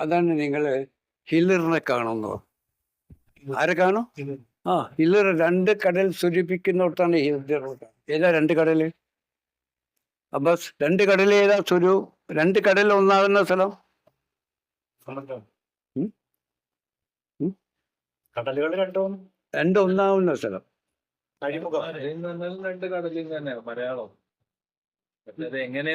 അതാണ് നിങ്ങൾ ഹില്ലറിനെ കാണുന്നത്. ആരെ കാണും? ആ ഹില്ലർ രണ്ട് കടൽ സ്വരൂപിക്കുന്നിടത്താണ് ഹില്ലർ. ഏതാ രണ്ട് കടൽ? അബ്ബാസ് രണ്ട് കടൽ ഏതാ സ്വരൂ? രണ്ട് കടൽ ഒന്നാകുന്ന സ്ഥലം? കടലുകൾ രണ്ടും? രണ്ട് ഒന്നാവുന്ന സ്ഥലം.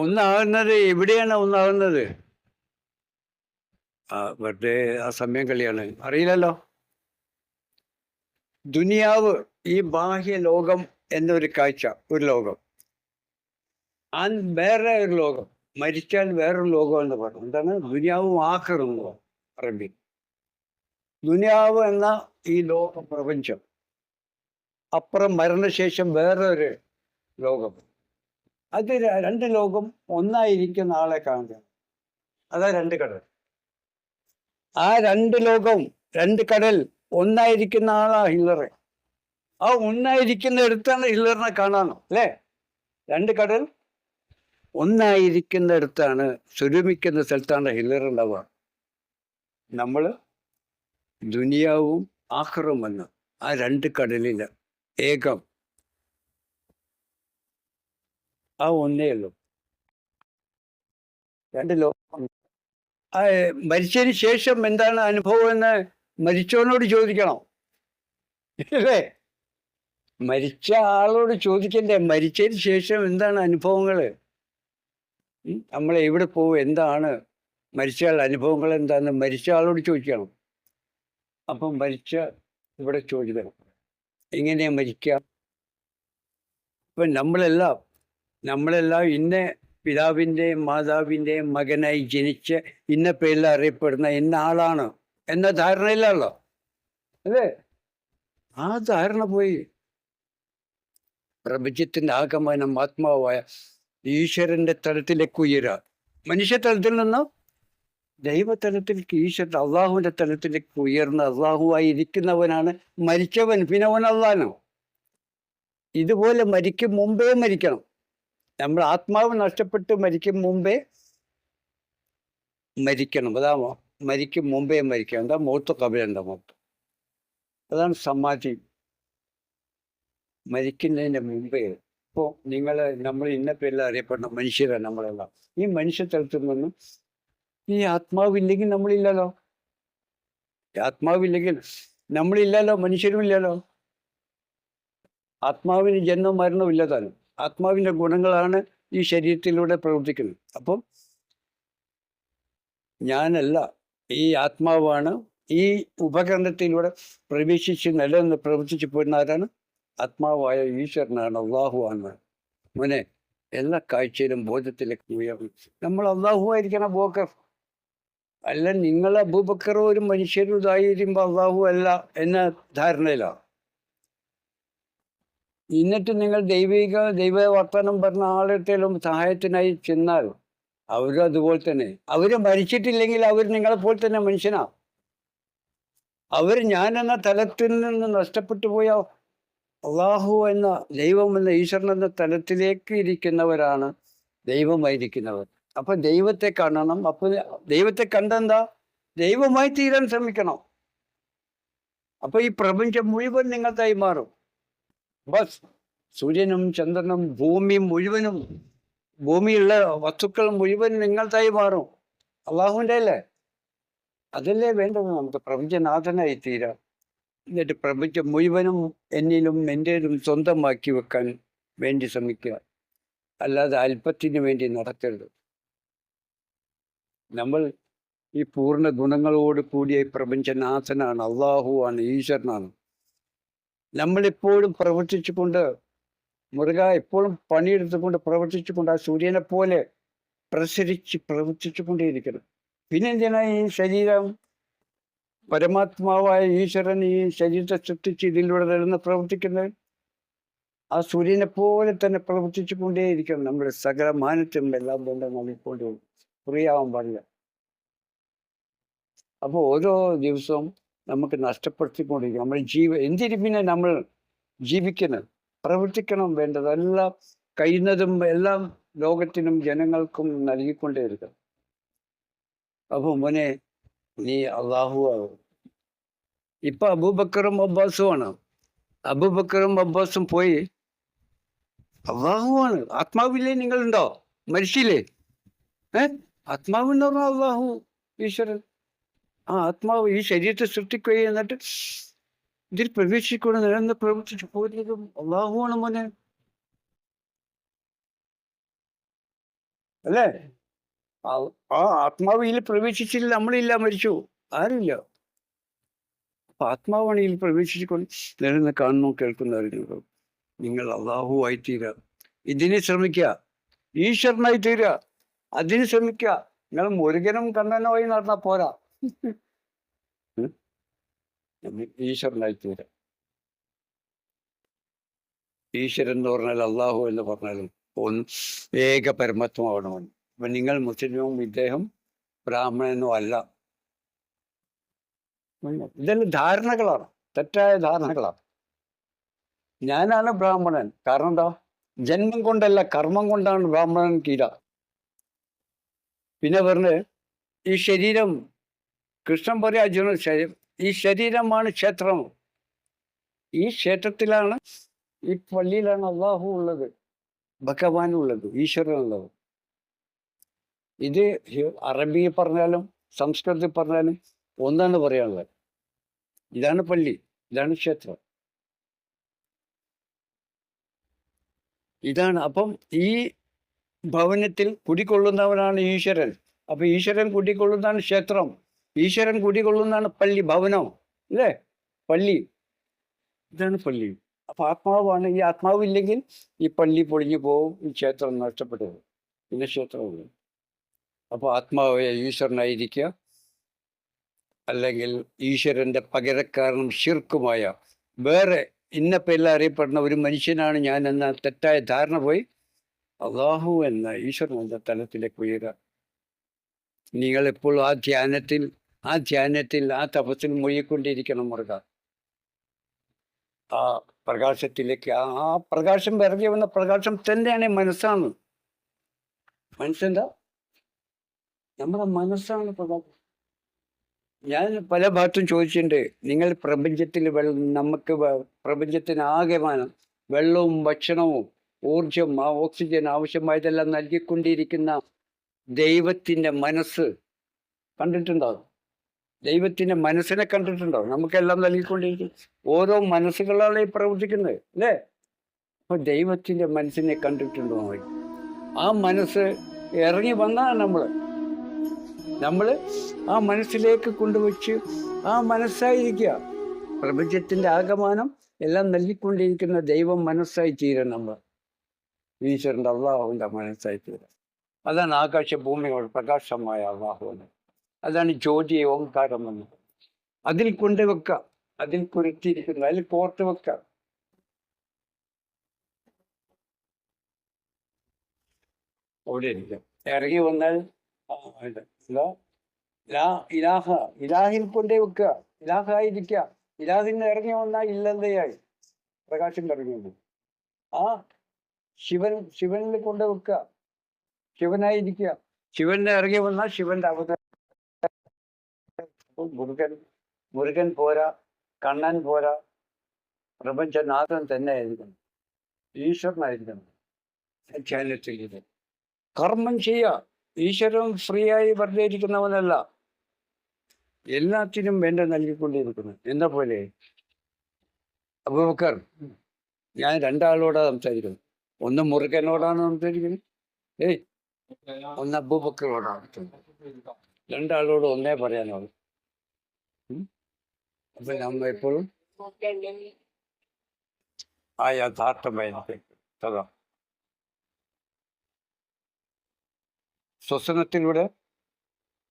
ഒന്നാകുന്നത് എവിടെയാണ് ഒന്നാകുന്നത്? വെറുതെ ആ സമയം കളിയാണ്. അറിയില്ലല്ലോ. ദുനിയാവ് ഈ ബാഹ്യ ലോകം എന്നൊരു കാഴ്ച ഒരു ലോകം. ആ വേറെ ഒരു ലോകം മരിച്ചാൽ വേറൊരു ലോകം എന്ന് പറഞ്ഞു. എന്താണ്? ദുനിയാവും ആക്കറുന്നു അറബി. ദുനിയാവ് എന്ന ഈ ലോക പ്രപഞ്ചം. അപ്പുറം മരണശേഷം വേറൊരു ലോകം. അത് രണ്ട് ലോകം ഒന്നായിരിക്കുന്ന ആളെ കാണുക. അതാ രണ്ട് കടൽ ആ രണ്ട് ലോകവും രണ്ട് കടൽ ഒന്നായിരിക്കുന്ന ആളാ ഹില്ലർ ആ ഒന്നായിരിക്കുന്ന ഒന്നായിരിക്കുന്നിടത്താണ് ഹില്ലറിനെ കാണാനോ അല്ലേ? രണ്ട് കടൽ ഒന്നായിരിക്കുന്ന ഒന്നായിരിക്കുന്നിടത്താണ് സ്വരൂപിക്കുന്ന സ്ഥലത്താണ് ഹില്ലർ ഉണ്ടാവുക. നമ്മൾ ദുനിയാവും ആഹ്റും വന്ന് ആ രണ്ട് കടലിൽ ഏകം. ആ ഒന്നേ ഉള്ളൂ. രണ്ട് ലോകം മരിച്ചതിന് ശേഷം എന്താണ് അനുഭവം എന്ന് മരിച്ചവനോട് ചോദിക്കണം. അല്ലേ? മരിച്ച ആളോട് ചോദിക്കണ്ടേ? മരിച്ചതിന് ശേഷം എന്താണ് അനുഭവങ്ങൾ? നമ്മൾ എവിടെ പോകും എന്താണ്? മരിച്ച ആളുടെ അനുഭവങ്ങൾ എന്താന്ന് മരിച്ച ആളോട് ചോദിക്കണം. അപ്പം മരിച്ച ഇവിടെ ചോദിക്കണം. എങ്ങനെയാ മരിക്കുക ഇപ്പം നമ്മളെല്ലാം നമ്മളെല്ലാം ഇന്ന പിതാവിന്റെയും മാതാവിന്റെയും മകനായി ജനിച്ച് ഇന്ന പേരിൽ അറിയപ്പെടുന്ന ഇന്ന ആളാണ്. എന്ന ധാരണയില്ലല്ലോ അല്ലേ? ആ ധാരണ പോയി. പ്രപഞ്ചത്തിന്റെ ആഗമനം ആത്മാവായ ഈശ്വരന്റെ തലത്തിലേക്ക് ഉയരുക മനുഷ്യ തലത്തിൽ നിന്ന്? ദൈവതലത്തിലേക്ക് ഈശ്വരൻ അള്ളാഹുവിന്റെ തലത്തിലേക്ക് ഉയർന്ന അള്ളാഹുവായി ഇരിക്കുന്നവനാണ് മരിച്ചവൻ. പിന്നെ അവൻ അള്ളാനോ ഇതുപോലെ മരിക്കും മുമ്പേ മരിക്കണം. നമ്മൾ ആത്മാവ് നഷ്ടപ്പെട്ട് മരിക്കും മുമ്പേ മരിക്കണം. അതാ മരിക്കും മുമ്പേ മരിക്കണം. എന്താ മൂത്ത കബലുണ്ട് മൂത്ത്. അതാണ് സമാധി. മരിക്കുന്നതിന് മുമ്പേ. ഇപ്പോൾ നിങ്ങൾ നമ്മൾ ഇന്ന പേരിൽ അറിയപ്പെടുന്ന മനുഷ്യരാണ് നമ്മളെല്ലാം. ഈ മനുഷ്യ തലത്തിൽ നിന്നും ഈ ആത്മാവില്ലെങ്കിൽ നമ്മളില്ലല്ലോ. ആത്മാവില്ലെങ്കിൽ നമ്മളില്ലല്ലോ മനുഷ്യരും ഇല്ലല്ലോ ആത്മാവിന് ജന്മം മരണവും ഇല്ലതാനും ആത്മാവിന്റെ ഗുണങ്ങളാണ് ഈ ശരീരത്തിലൂടെ പ്രവർത്തിക്കുന്നത്. അപ്പം ഞാനല്ല ഈ ആത്മാവാണ് ഈ ഉപകരണത്തിലൂടെ പ്രവേശിച്ച് നിലനിന്ന് പ്രവർത്തിച്ചു പോരുന്ന ആരാണ്? ആത്മാവായ ഈശ്വരനാണ് അള്ളാഹുവാണ് മോനെ എല്ലാ കാഴ്ചയിലും ബോധത്തിലേക്ക് ഉയർന്നു. നമ്മൾ അള്ളാഹു ആയിരിക്കണം ബോക്കർ. അല്ല നിങ്ങളെ അബൂബക്കർ ഒരു മനുഷ്യരും ഇതായിരിക്കുമ്പോൾ അള്ളാഹു അല്ല എന്ന ധാരണയിലാണ്. എന്നിട്ട് നിങ്ങൾ ദൈവിക ദൈവ വർത്തമാനം പറഞ്ഞ ആളുടെയും സഹായത്തിനായി ചെന്നാൽ അവരും അതുപോലെ തന്നെ. അവർ മരിച്ചിട്ടില്ലെങ്കിൽ അവർ നിങ്ങളെ പോലെ തന്നെ മനുഷ്യനാ. അവർ ഞാൻ എന്ന തലത്തിൽ നിന്ന് നഷ്ടപ്പെട്ടു പോയ അള്ളാഹു എന്ന ദൈവം എന്ന ഈശ്വരൻ എന്ന തലത്തിലേക്ക് ഇരിക്കുന്നവരാണ് ദൈവമായിരിക്കുന്നവർ. അപ്പൊ ദൈവത്തെ കാണണം. അപ്പൊ ദൈവത്തെ കണ്ടെന്താ? ദൈവമായി തീരാൻ ശ്രമിക്കണം. അപ്പൊ ഈ പ്രപഞ്ചം മുഴുവൻ നിങ്ങൾക്കായി മാറും. ബസ്. സൂര്യനും ചന്ദ്രനും ഭൂമിയും മുഴുവനും ഭൂമിയുള്ള വസ്തുക്കൾ മുഴുവൻ നിങ്ങൾക്കായി മാറും. അള്ളാഹുവിന്റെ അല്ലേ? അതല്ലേ വേണ്ടത്? നമുക്ക് പ്രപഞ്ചനാഥനായി തീരാം. എന്നിട്ട് പ്രപഞ്ചം മുഴുവനും എന്നിലും എന്റെതും സ്വന്തമാക്കി വെക്കാൻ വേണ്ടി ശ്രമിക്കുക. അല്ലാതെ അല്പത്തിന് വേണ്ടി നടക്കരുത്. നമ്മൾ ഈ പൂർണ ഗുണങ്ങളോട് കൂടിയ പ്രപഞ്ചനാഥനാണ് അള്ളാഹുവാണ് ഈശ്വരനാണ്. നമ്മളെപ്പോഴും പ്രവർത്തിച്ചുകൊണ്ട് മുരുക എപ്പോഴും പണിയെടുത്തുകൊണ്ട് പ്രവർത്തിച്ചുകൊണ്ട് ആ സൂര്യനെ പോലെ പ്രസരിച്ച് പ്രവർത്തിച്ചു കൊണ്ടേയിരിക്കണം പിന്നെ എന്തിനാ ഈ ശരീരം? പരമാത്മാവായ ഈശ്വരൻ ഈ ശരീരത്തെ സൃഷ്ടിച്ച് ഇതിലൂടെ തരുന്ന പ്രവർത്തിക്കുന്നത്? ആ സൂര്യനെ പോലെ തന്നെ പ്രവർത്തിച്ചു കൊണ്ടേയിരിക്കണം നമ്മുടെ സകല മാനത്തും എല്ലാം കൊണ്ട് നൽകിക്കൊണ്ട് ഫ്രീ ആവാൻ പാടില്ല. അപ്പോൾ ഓരോ ദിവസവും നമുക്ക് നഷ്ടപ്പെടുത്തിക്കൊണ്ടിരിക്കും. നമ്മുടെ ജീവ എന്തിനു പിന്നെ നമ്മൾ ജീവിക്കുന്നത്? പ്രവർത്തിക്കണം വേണ്ടത് എല്ലാം കഴിയുന്നതും എല്ലാം ലോകത്തിനും ജനങ്ങൾക്കും നൽകിക്കൊണ്ടേയിരിക്കണം. അപ്പോൾ മോനെ നീ അള്ളാഹു ആകും ഇപ്പൊ അബൂബക്കറും അബ്ബാസുമാണ്. അബൂബക്കറും അബ്ബാസും പോയി. അള്ളാഹുവാണ് ആത്മാവില്ലേ നിങ്ങളുണ്ടോ? മരിച്ചില്ലേ? ഏ? ആത്മാവ് എന്ന് പറഞ്ഞാൽ അള്ളാഹു ഈശ്വരൻ. ആ ആത്മാവ് ഈ ശരീരത്തെ സൃഷ്ടിക്കുകയും എന്നിട്ട് ഇതിൽ പ്രവേശിക്കൊണ്ട് നിലനിന്ന് പ്രവർത്തിച്ചു പോയിരുന്നതും അള്ളാഹുവാണ് മോനെ. അല്ലേ? ആ- ആത്മാവ് ഇതിൽ പ്രവേശിച്ചില്ല നമ്മളില്ല മരിച്ചു. ആരുമില്ല? അപ്പൊ ആത്മാവാണ് ഇതിൽ പ്രവേശിച്ചുകൊണ്ട് നിരന്ന് കാണുന്നു കേൾക്കുന്നു അറിയുന്നു നിങ്ങൾ അള്ളാഹു ആയി തീരുക ഇതിനെ ശ്രമിക്കുക ഈശ്വരനായി തീരുക അതിന് ശ്രമിക്കുക നിങ്ങൾ മുരുകനും കണ്ണനുമായി നടന്നാൽ പോരാ. ഈശ്വരനായി ഈശ്വരൻ എന്ന് പറഞ്ഞാൽ അള്ളാഹു എന്ന് പറഞ്ഞാലും ഒന്ന് ഏക പരമത്വമാവണമെന്ന് അപ്പൊ നിങ്ങൾ മുസ്ലിമും ഇദ്ദേഹം ബ്രാഹ്മണനും അല്ല. ഇതെല്ലാം ധാരണകളാണ്. തെറ്റായ ധാരണകളാണ്. ഞാനാണ് ബ്രാഹ്മണൻ. കാരണം എന്താ? ജന്മം കൊണ്ടല്ല കർമ്മം കൊണ്ടാണ് ബ്രാഹ്മണൻ കീഴ. പിന്നെ പറഞ്ഞ് ഈ ശരീരം കൃഷ്ണൻ പറയും അർജുനൻ ശരീരം. ഈ ശരീരമാണ് ക്ഷേത്രം. ഈ ക്ഷേത്രത്തിലാണ് ഈ പള്ളിയിലാണ് അള്ളാഹു ഉള്ളത്. ഭഗവാൻ ഉള്ളത് ഈശ്വരൻ ഉള്ളത് ഇത് അറബി പറഞ്ഞാലും സംസ്കൃതത്തിൽ പറഞ്ഞാലും ഒന്നാണ് പറയാനുള്ളത്. ഇതാണ് പള്ളി ഇതാണ് ക്ഷേത്രം. ഇതാണ് അപ്പം ഈ ഭവനത്തിൽ കുടികൊള്ളുന്നവനാണ് ഈശ്വരൻ. അപ്പൊ ഈശ്വരൻ കുടികൊള്ളുന്നതാണ് ക്ഷേത്രം. ഈശ്വരൻ കുടികൊള്ളുന്നതാണ് പള്ളി ഭവനം അല്ലേ? പള്ളി. ഇതാണ് പള്ളി. അപ്പൊ ആത്മാവാണ് ഈ ആത്മാവ് ഇല്ലെങ്കിൽ ഈ പള്ളി പൊളിഞ്ഞു പോവും ഈ ക്ഷേത്രം നഷ്ടപ്പെട്ടു പോകും പിന്നെ ക്ഷേത്രമില്ല അപ്പൊ ആത്മാവായ ഈശ്വരനായിരിക്കുക. അല്ലെങ്കിൽ ഈശ്വരന്റെ പകരക്കാരനും ശിർക്കുമായ വേറെ ഇന്ന പേരിൽ അറിയപ്പെടുന്ന ഒരു മനുഷ്യനാണ് ഞാൻ എന്ന തെറ്റായ ധാരണ പോയി അള്ളാഹു എന്ന ഈശ്വരൻ എന്ന തലത്തിലേക്ക് ഉയരുക. നിങ്ങൾ എപ്പോഴും ആ ധ്യാനത്തിൽ ആ ധ്യാനത്തിൽ ആ തപസ്സിൽ മുഴുകിക്കൊണ്ടിരിക്കണം മുറുക. ആ പ്രകാശത്തിലേക്ക് ആ പ്രകാശം വിറകി വന്ന പ്രകാശം തന്നെയാണ് മനസ്സാണ്. മനസ്സെന്താ? നമ്മുടെ മനസ്സാണ് പ്രകാശം ഞാൻ പല ഭാഗത്തും ചോദിച്ചിട്ടുണ്ട് നിങ്ങൾ പ്രപഞ്ചത്തിൽ വെള്ളം നമുക്ക് പ്രപഞ്ചത്തിന് ആകെമാനം വെള്ളവും ഭക്ഷണവും ഊർജം ആ ഓക്സിജൻ ആവശ്യമായതെല്ലാം നൽകിക്കൊണ്ടിരിക്കുന്ന ദൈവത്തിന്റെ മനസ്സ് കണ്ടിട്ടുണ്ടോ? ദൈവത്തിന്റെ മനസ്സിനെ കണ്ടിട്ടുണ്ടോ? നമുക്കെല്ലാം നൽകിക്കൊണ്ടിരിക്കും. ഓരോ മനസ്സുകളാണ് ഈ പ്രവർത്തിക്കുന്നത് അല്ലേ? അപ്പൊ ദൈവത്തിന്റെ മനസ്സിനെ കണ്ടിട്ടുണ്ടോ നോക്കി ആ മനസ്സ് ഇറങ്ങി വന്നാണ് നമ്മൾ നമ്മൾ ആ മനസ്സിലേക്ക് കൊണ്ടുവച്ച് ആ മനസ്സായിരിക്കുക. പ്രപഞ്ചത്തിന്റെ ആകമാനം എല്ലാം നൽകിക്കൊണ്ടിരിക്കുന്ന ദൈവം മനസ്സായി തീരണം നമ്മൾ ഈശ്വരന്റെ അള്ളാഹുവിന്റെ മനസ്സായി തീരുക അതാണ് ആകാശ ഭൂമികൾ പ്രകാശമായ അള്ളാഹു എന്ന്. അതാണ് ജ്യോതി ഓംകാരം എന്ന് അതിൽ കൊണ്ടുവെക്കുക അതിൽ കുരുത്തിയിരിക്കുന്നു അതിൽ കോർത്ത് വെക്കാം. അവിടെ ഇരിക്കാം. ഇറങ്ങി വന്നാൽ ഇലാഹ. ഇലാഹിൽ കൊണ്ടേ വെക്കുക ഇലാഹായിരിക്കുക ഇലാഹിൽ നിന്ന് ഇറങ്ങി വന്നാൽ ഇല്ലന്തയായി. പ്രകാശം ഇറങ്ങി വന്നു ആ ശിവൻ ശിവനിൽ കൊണ്ട് വെക്കുക ശിവനായിരിക്കുക ശിവന്റെ ഇറങ്ങി വന്നാൽ ശിവന്റെ അവതാരം. മുരുകൻ മുരുകൻ പോരാ കണ്ണൻ പോരാ പ്രപഞ്ചനാഥൻ തന്നെ ആയിരിക്കണം ഈശ്വരനായിരിക്കണം. ധ്യാനത്തിൽ ഇത് കർമ്മം ചെയ്യുക ഈശ്വരൻ ഫ്രീ ആയി എല്ലാത്തിനും വേണ്ട നൽകിക്കൊണ്ടിരിക്കുന്നു. എന്ന പോലെ. അബൂബക്കർ ഞാൻ രണ്ടാളോടാ സംസാരിക്കുന്നത്. ഒന്ന് മുറുകനോടാണ് സംസാരിക്കുന്നത്. ഏയ് ഒന്ന് അബൂബക്കറോടാണ്. രണ്ടാളോട് ഒന്നേ പറയാനുള്ളൂ? അപ്പൊ നമ്മൾ എപ്പോഴും ആ ശ്വസനത്തിലൂടെ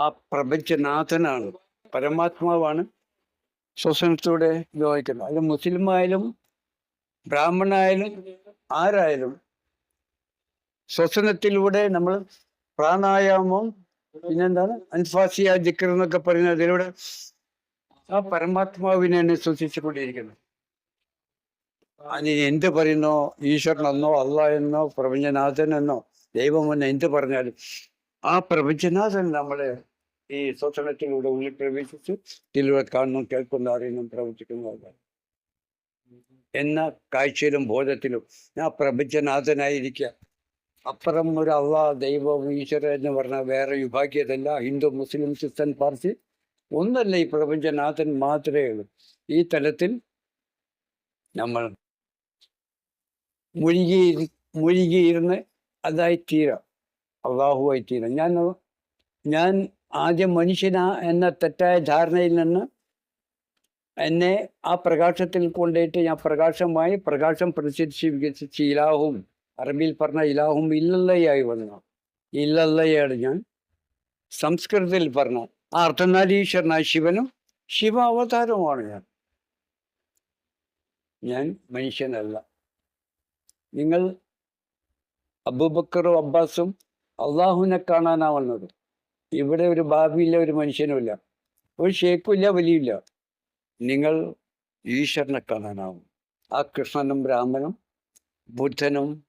ആ പ്രപഞ്ചനാഥനാണ് പരമാത്മാവാണ് ശ്വസനത്തിലൂടെ ഉപയോഗിക്കുന്നത് അത് മുസ്ലിം ആയാലും ബ്രാഹ്മണായാലും ആരായാലും ശ്വസനത്തിലൂടെ നമ്മൾ പ്രാണായാമം പിന്നെന്താണ്? അൻഫാസിയ ജിക്കർ എന്നൊക്കെ പറയുന്നത്. അതിലൂടെ ആ പരമാത്മാവിനെ ശ്വസിച്ചുകൊണ്ടിരിക്കുന്നത് അതിന് എന്ത് പറയുന്നോ? ഈശ്വരനെന്നോ അല്ല എന്നോ പ്രപഞ്ചനാഥൻ എന്നോ ദൈവമെന്നോ എന്ത് പറഞ്ഞാലും ആ പ്രപഞ്ചനാഥൻ നമ്മളെ ഈ സ്വസനത്തിലൂടെ ഉള്ളിൽ പ്രവേശിച്ച് ഇതിലൂടെ കാണുന്നു കേൾക്കുന്നു അറിയുന്നു പ്രവർത്തിക്കുന്നു. എന്ന കാഴ്ചയിലും ബോധത്തിലും ഞാൻ പ്രപഞ്ചനാഥനായിരിക്കുക. അപ്പുറം ഒരു അള്ളാഹ് ദൈവം ഈശ്വരൻ എന്ന് പറഞ്ഞ വേറെ വിഭാഗ്യതല്ല. ഹിന്ദു മുസ്ലിം ക്രിസ്ത്യൻ പാർസി ഒന്നല്ല ഈ പ്രപഞ്ചനാഥൻ മാത്രമേ ഉള്ളൂ. ഈ തലത്തിൽ നമ്മൾ മുഴുകി മുഴുകിയിരുന്ന് അതായി തീരാം. അള്ളാഹുവായി തീരാം. ഞാൻ ഞാൻ ആദ്യം മനുഷ്യനാ എന്ന തെറ്റായ ധാരണയിൽ നിന്ന് എന്നെ ആ പ്രകാശത്തിൽ കൊണ്ടുപോയിട്ട് ഞാൻ പ്രകാശമായി പ്രകാശം പ്രതിഷേധിച്ച് വികസിച്ച് ഇലാഹും അറബിയിൽ പറഞ്ഞ ഇലാഹും ഇല്ലല്ലയായി വന്നു. ഇല്ലല്ലയാണ് ഞാൻ സംസ്കൃതത്തിൽ പറഞ്ഞ. ആ അർത്ഥനാരീശ്വരനായ ശിവനും ശിവ അവതാരവുമാണ് ഞാൻ. ഞാൻ മനുഷ്യനല്ല. നിങ്ങൾ അബൂബക്കറും അബ്ബാസും അള്ളാഹുവിനെ കാണാനാ വന്നത് ഇവിടെ ഒരു ഭാവിയില്ല ഒരു മനുഷ്യനുമില്ല. ഒരു ഷേക്കുമില്ല വലിയില്ല നിങ്ങൾ ഈശ്വരനെ കാണാനാവും. ആ കൃഷ്ണനും രാമനും ബുദ്ധനും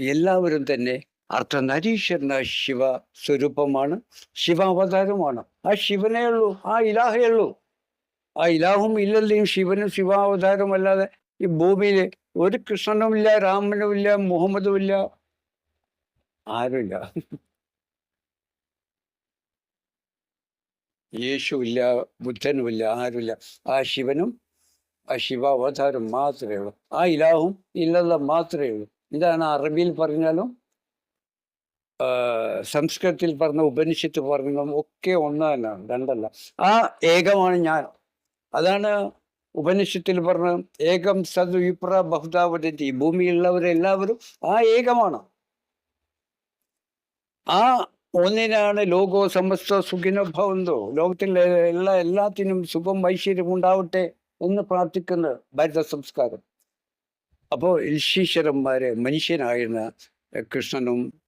എല്ലാവരും തന്നെ അർദ്ധനരീശ്വരന ശിവ സ്വരൂപമാണ് ശിവ അവതാരമാണ് ആ ശിവനേ ഉള്ളൂ. ആ ഇലാഹേ ഉള്ളൂ. ആ ഇലാഹും ഇല്ലല്ലയും ശിവനും ശിവാവതാരം അല്ലാതെ ഈ ഭൂമിയിൽ ഒരു കൃഷ്ണനുമില്ല രാമനുമില്ല മുഹമ്മദുമില്ല ആരുമില്ല. യേശുവില്ല ബുദ്ധനുമില്ല ആരുമില്ല. ആ ശിവനും ആ ശിവാവതാരം മാത്രമേ ഉള്ളൂ. ആ ഇലാഹും ഇല്ലല്ല മാത്രമേ ഉള്ളൂ. ഇതാണ് അറബിയിൽ പറഞ്ഞാലും സംസ്കൃതത്തിൽ പറഞ്ഞ ഉപനിഷത്ത് പറഞ്ഞതും ഒക്കെ ഒന്ന് തന്നെയാണ് രണ്ടല്ല. ആ ഏകമാണ് ഞാൻ. അതാണ് ഉപനിഷത്തിൽ പറഞ്ഞ ഏകം സദ് വിപ്ര ബഹുതാവതി ഭൂമിയിലുള്ളവരെല്ലാവരും ആ ഏകമാണ്. ആ ഒന്നിനാണ് ലോകോ സമസ്ത സുഖിനോ ഭവന്തോ. ലോകത്തിലെ എല്ലാ എല്ലാത്തിനും സുഖം ഐശ്വര്യം ഉണ്ടാവട്ടെ എന്ന് പ്രാർത്ഥിക്കുന്ന ഭാരത സംസ്കാരം. അപ്പോൾ ഈശ്വരന്മാരെ മനുഷ്യനായിരുന്ന കൃഷ്ണനും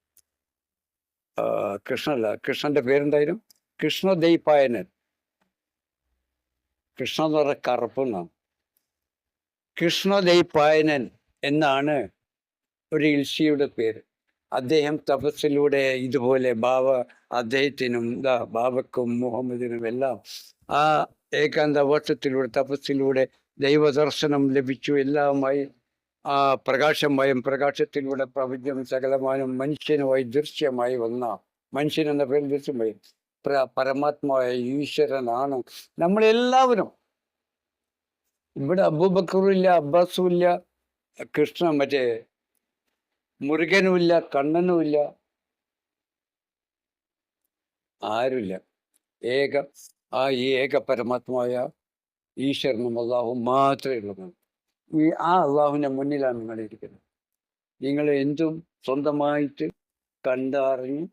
കൃഷ്ണല്ല കൃഷ്ണന്റെ പേരെന്തായാലും? കൃഷ്ണദൈപായനൻ കൃഷ്ണ എന്ന് പറഞ്ഞ കറുപ്പെന്നാണ് കൃഷ്ണദൈപായനൻ എന്നാണ് ഒരു ഇൽഷിയുടെ പേര്. അദ്ദേഹം തപസ്സിലൂടെ ഇതുപോലെ ബാബ അദ്ദേഹത്തിനും ദാ ബാബക്കും മുഹമ്മദിനും എല്ലാം ആ ഏകാന്ത വർഷത്തിലൂടെ തപസ്സിലൂടെ ദൈവദർശനം ലഭിച്ചു. എല്ലാമായി ആ പ്രകാശമയം പ്രകാശത്തിലൂടെ പ്രപഞ്ചം സകലമാനും മനുഷ്യനുമായി ദൃശ്യമായി വന്ന മനുഷ്യൻ എന്ന പേരിൽ ദൃശ്യമായി. പ്ര- പരമാത്മാവായ ഈശ്വരനാണ് നമ്മളെല്ലാവരും. ഇവിടെ അബൂബക്കറും ഇല്ല അബ്ബാസും ഇല്ല കൃഷ്ണ മറ്റേ മുരുകനുമില്ല കണ്ണനുമില്ല. ആരുമില്ല. ഏക ആ ഏക പരമാത്മായ ഈശ്വരനും അള്ളാഹും മാത്രമേ ഉള്ളൂ. ഈ ആ അള്ളാഹുവിന്റെ മുന്നിലാണ് നിങ്ങൾ ഇരിക്കുന്നത്. നിങ്ങൾ എന്തും സ്വന്തമായിട്ട് കണ്ടറിഞ്ഞ്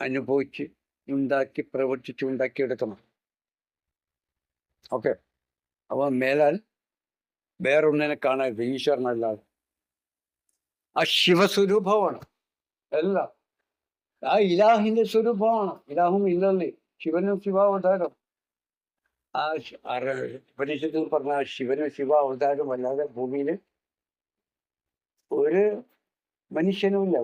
അനുഭവിച്ച് ഉണ്ടാക്കി പ്രവർത്തിച്ച് ഉണ്ടാക്കിയെടുക്കണം. ഓക്കെ. അപ്പം മേലാൽ വേറൊന്നിനെ കാണാൻ ഈശ്വരനല്ലാതെ ആ ശിവസ്വരൂപമാണ്. എല്ലാം. ആ ഇലാഹിന്റെ സ്വരൂപമാണ്. ഇലാഹും ഇല്ലല്ലേ. ശിവനും ശിവാവതാരം ആ ഉപനിഷത്തിൽ പറഞ്ഞ ആ ശിവ ശിവാവതാരം അല്ലാതെ ഭൂമിയിൽ ഒരു മനുഷ്യനുമില്ല.